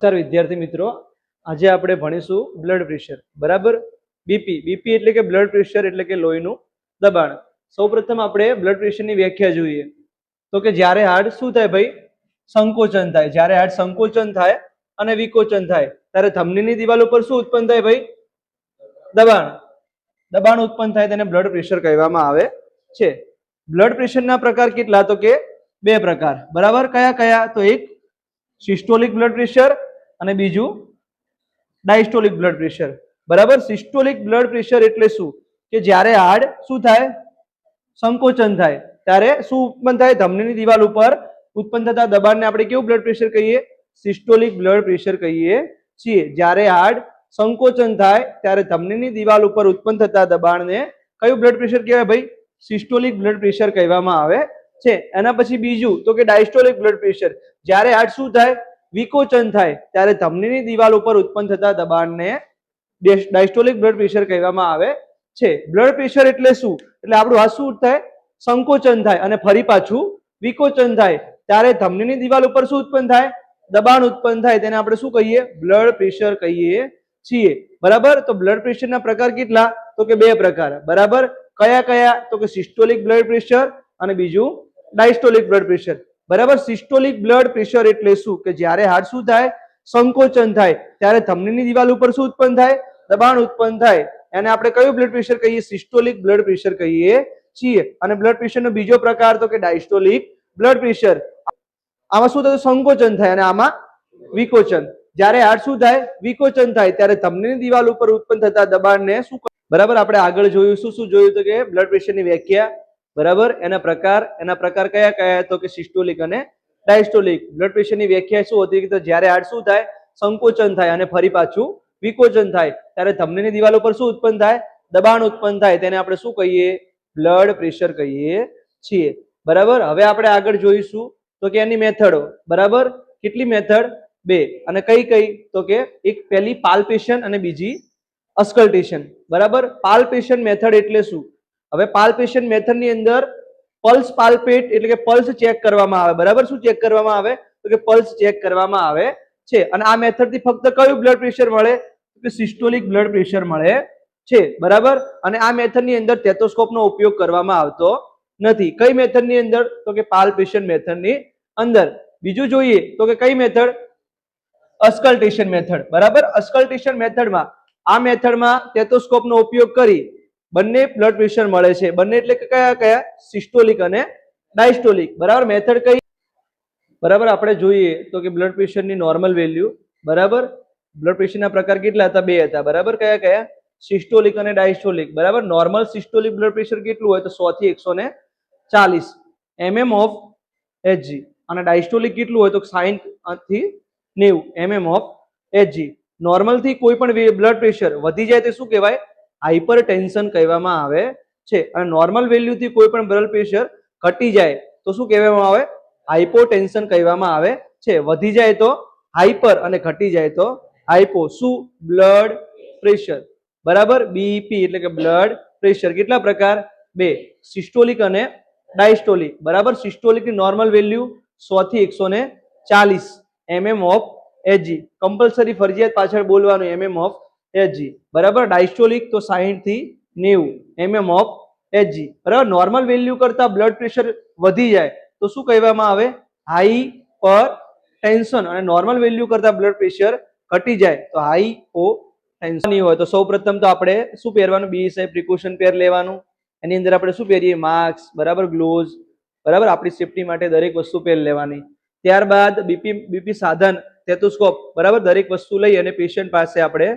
નમસ્કાર વિદ્યાર્થી મિત્રો, આજે આપણે ભણીશું બ્લડ પ્રેશર બરાબર? બીપી બીપી એટલે કે બ્લડ પ્રેશર એટલે કે લોહીનું દબાણ. સૌપ્રથમ આપણે બ્લડ પ્રેશરની વ્યાખ્યા જોઈએ. તો કે જ્યારે હાર્ટ શું થાય ભાઈ? સંકોચન થાય. જ્યારે હાર્ટ સંકોચન થાય અને વિકોચન થાય, ત્યારે ધમનીની દિવાલ ઉપર શું ઉત્પન્ન થાય ભાઈ? દબાણ. દબાણ ઉત્પન્ન થાય તેને બ્લડ પ્રેશર કહેવામાં આવે છે. બ્લડ પ્રેશરના પ્રકાર કેટલા? તો કે બે પ્રકાર. બરાબર? કયા કયા? તો એક સિસ્ટોલિક બ્લડ પ્રેશર અને બીજું ડાયસ્ટોલિક બ્લડ પ્રેશર બરાબર? સિસ્ટોલિક બ્લડ પ્રેશર એટલે શું? કે જ્યારે હાર્ડ શું થાય? સંકોચન થાય. ત્યારે શું ઉત્પન્ન થાય? ધમનીની દિવાલ ઉપર ઉત્પન્ન થતા દબાણને આપણે કેવું બ્લડ પ્રેશર કહીએ? સિસ્ટોલિક બ્લડ પ્રેશર કહીએ છીએ. જ્યારે હાર્ડ સંકોચન થાય, ત્યારે ધમનીની દિવાલ ઉપર ઉત્પન્ન થતા દબાણને કયું બ્લડ પ્રેશર કહેવાય ભાઈ? સિસ્ટોલિક બ્લડ પ્રેશર કહેવામાં આવે છે. એના પછી બીજું, તો કે ડાયસ્ટોલિક બ્લડ પ્રેશર જ્યારે હાર્ટ શું થાય? વિકોચન થાય ત્યારે ધમનીની દિવાલ ઉપર ઉત્પન્ન થતા દબાણને ડાયસ્ટોલિક બ્લડ પ્રેશર કહેવામાં આવે છે. બ્લડ પ્રેશર એટલે શું? એટલે આપણું હાથ શું થાય? સંકોચન થાય અને ફરી પાછું વિકોચન થાય ત્યારે ધમનીની દિવાલ ઉપર શું ઉત્પન્ન થાય? દબાણ ઉત્પન્ન થાય તેને આપણે શું કહીએ? બ્લડ પ્રેશર કહીએ છીએ. બરાબર? તો બ્લડ પ્રેશરના પ્રકાર કેટલા? તો કે બે પ્રકાર. બરાબર? કયા કયા? તો કે સિસ્ટોલિક બ્લડ પ્રેશર અને બીજું ડાયસ્ટોલિક બ્લડ પ્રેશર. બરાબર? સિસ્ટોલિક બ્લડ પ્રેશર એટલે શું? કે જ્યારે હાર્ટ શું થાય? સંકોચન થાય. ત્યારે ધમનીની દિવાલ ઉપર શું ઉત્પન્ન થાય? દબાણ ઉત્પન્ન થાય. એને આપણે કયું બ્લડ પ્રેશર કહીએ? સિસ્ટોલિક બ્લડ પ્રેશર કહીએ છીએ. અને બ્લડ પ્રેશરનો બીજો પ્રકાર તો કે ડાયસ્ટોલિક બ્લડ પ્રેશર આમાં શું થતું? સંકોચન થાય અને આમાં વિકોચન. જ્યારે હાર્ટ શું થાય? વિકોચન થાય. ત્યારે ધમનીની દિવાલ ઉપર ઉત્પન્ન થતા દબાણને શું બરાબર? આપણે આગળ જોયું. શું શું જોયું તો કે બ્લડ પ્રેશરની વ્યાખ્યા? બરાબર? એના પ્રકાર એના પ્રકાર કયા કયા તો કે સિસ્ટોલિક અને ડાયસ્ટોલિક. બ્લડ પ્રેશરની વ્યાખ્યા શું હતી? કે જ્યારે હાર્ટ શું થાય? સંકોચન થાય અને ફરી પાછું વિકોચન થાય. ત્યારે ધમનીની દિવાલ ઉપર શું ઉત્પન્ન થાય? દબાણ ઉત્પન્ન થાય. તેને આપણે શું કહીએ? બ્લડ પ્રેશર કહીએ છીએ. બરાબર? હવે આપણે આગળ જોઈશું. તો કે એની મેથડો. બરાબર? કેટલી મેથડ? બે. અને કઈ કઈ? તો કે એક પહેલી પાલ્પેશન અને બીજી અસ્કલ્ટેશન બરાબર? પાલ્પેશન મેથડ એટલે શું? હવે પાલ્પેશન મેથડની અંદર પલ્સ પાલ્પેટ એટલે કે પલ્સ ચેક કરવામાં આવે. બરાબર? શું ચેક કરવામાં આવે? તો કે પલ્સ ચેક કરવામાં આવે છે. અને આ મેથડથી ફક્ત કયું બ્લડ પ્રેશર મળે? કે સિસ્ટોલિક બ્લડ પ્રેશર મળે છે. બરાબર? અને આ મેથડની અંદર ટેટોસ્કોપ નો ઉપયોગ કરવામાં આવતો નથી. કઈ મેથડની અંદર? તો કે પાલ્પેશન મેથડની અંદર. બીજું જોઈએ તો કે કઈ મેથડ અસ્કલ્ટેશન મેથડ બરાબર? અસ્કલ્ટેશન મેથડમાં આ મેથડમાં ટેટોસ્કોપ નો ઉપયોગ કરી બંને બ્લડ પ્રેશર મળે છે. બંને એટલે કે કયા કયા? સિસ્ટોલિક અને ડાયસ્ટોલિક બરાબર? મેથડ કઈ? બરાબર? આપણે જોઈએ તો કે બ્લડ પ્રેશરની નોર્મલ વેલ્યુ બરાબર? બ્લડ પ્રેશરના પ્રકાર કેટલા હતા? બે હતા. બરાબર? કયા કયા? સિસ્ટોલિક અને ડાયસ્ટોલિક બરાબર? નોર્મલ સિસ્ટોલિક બ્લડ પ્રેશર કેટલું હોય? તો સો થી એકસો ને ચાલીસ એમએમ ઓફ એચજી અને ડાયસ્ટોલિક કેટલું હોય? તો સાઈઠથી નેવું એમએમ ઓફ એચજી નોર્મલથી કોઈ પણ બ્લડ પ્રેશર વધી જાય તે શું કહેવાય? હાઇપર ટેન્શન કહેવામાં આવે છે. અને નોર્મલ વેલ્યુથી કોઈ પણ બ્લડ પ્રેશર ઘટી જાય, તો શું કહેવામાં આવે? હાઇપોટેન્શન કહેવામાં આવે છે. વધી જાય તો હાઇપર અને ઘટી જાય તો હાઇપો. શું? બ્લડ પ્રેશર બરાબર? બીપી એટલે કે બ્લડ પ્રેશર કેટલા પ્રકાર? બે. સિસ્ટોલિક અને ડાયસ્ટોલિક બરાબર? સિસ્ટોલિકની નોર્મલ વેલ્યુ સો થી એકસો ને ચાલીસ. એમએમ ઓફ એજી કમ્પલસરી ફરજિયાત પાછળ બોલવાનું એમએમ ઓફ એચજી બરાબર? ડાયસ્ટોલિક તો સાહીઠથી નેવું. એમએમ ઓફ એચજી બરાબર? નોર્મલ વેલ્યુ કરતાં બ્લડ પ્રેશર વધી જાય. તો શું કહેવામાં આવે? હાઈ પર ટેન્શન અને નોર્મલ વેલ્યુ કરતાં બ્લડ પ્રેશર ઘટી જાય. તો હાઈ ઓ ટેન્શન હોય. તો સૌ તો આપણે શું પહેરવાનું? બીએસઆઈ પ્રિકોશન પેર લેવાનું. એની અંદર આપણે શું પહેરીએ? માસ્ક બરાબર? ગ્લોવ્સ બરાબર? આપણી સેફટી માટે દરેક વસ્તુ પહેર લેવાની. ત્યારબાદ બીપી બીપી સાધન ટેટોસ્કોપ બરાબર? દરેક વસ્તુ લઈ અને પેશન્ટ પાસે આપણે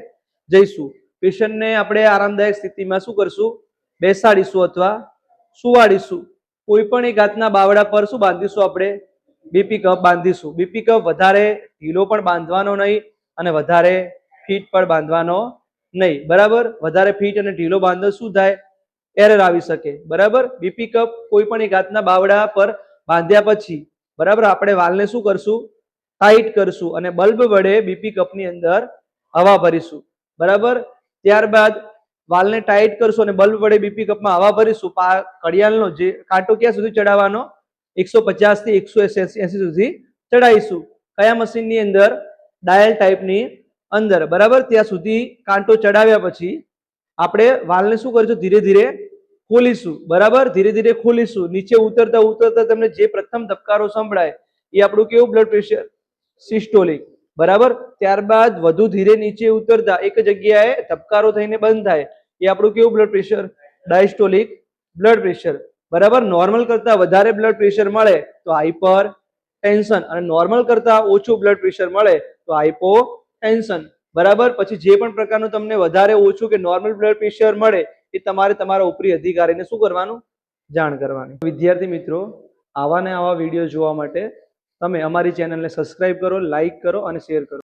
જઈશું. પેશન્ટને આપણે આરામદાયક સ્થિતિમાં શું કરશું? બેસાડીશું અથવા સુવાડીશું. કોઈ પણ એક હાથના બાવડા પર શું બાંધીશું આપણે? બીપી કપ બાંધીશું. બીપી કપ વધારે ઢીલો પણ બાંધવાનો નહીં અને વધારે ફીટ પણ બાંધવાનો નહીં. બરાબર? વધારે ફીટ અને ઢીલો બાંધો શું થાય? એરર આવી શકે. બરાબર? બીપી કપ કોઈ પણ એક હાથના બાવડા પર બાંધ્યા પછી, બરાબર? આપણે વાલને શું કરશું? ટાઈટ કરશું અને બલ્બ વડે બીપી કપની અંદર હવા ભરીશું. બરાબર? ત્યારબાદ વાલને ટાઈટ કરશું અને બલ્બ વડે બીપી કપમાં હવા ભરીશું. ઘડિયાળનો જે કાંટો ક્યાં સુધી ચડાવવાનો? એકસો પચાસથી એકસો એસી સુધી ચડાવીશું. કયા મશીનની અંદર? ડાયલ ટાઈપની અંદર. બરાબર? ત્યાં સુધી કાંટો ચડાવ્યા પછી આપણે વાલને શું કરીશું? ધીરે ધીરે ખોલીશું. બરાબર? ધીરે ધીરે ખોલીશું. નીચે ઉતરતા ઉતરતા તમને જે પ્રથમ ધબકારો સંભળાય એ આપણું કેવું બ્લડ પ્રેશર સિસ્ટોલિક બરાબર? ત્યારબાદ વધુ ધીરે નીચે ઉતરતા એક જગ્યાએ ધબકારો થઈને બંધ થાય. એ આપણું કેવું blood pressure diastolic blood pressure બરાબર? નોર્મલ કરતા વધારે બ્લડ પ્રેશર મળે તો હાઇપર ટેન્શન અને નોર્મલ કરતા ઓછું બ્લડ પ્રેશર મળે તો હાઇપો ટેન્શન બરાબર? પછી જે પણ પ્રકારનું તમને વધારે ઓછું કે નોર્મલ બ્લડ પ્રેશર મળે, એ તમારે તમારા ઉપરી અધિકારીને શું કરવાનું? જાણ કરવાની. વિદ્યાર્થી મિત્રો, આવા ને આવા વીડિયો જોવા માટે તમે અમારી ચેનલને સબસ્ક્રાઇબ કરો લાઈક કરો અને શેર કરો.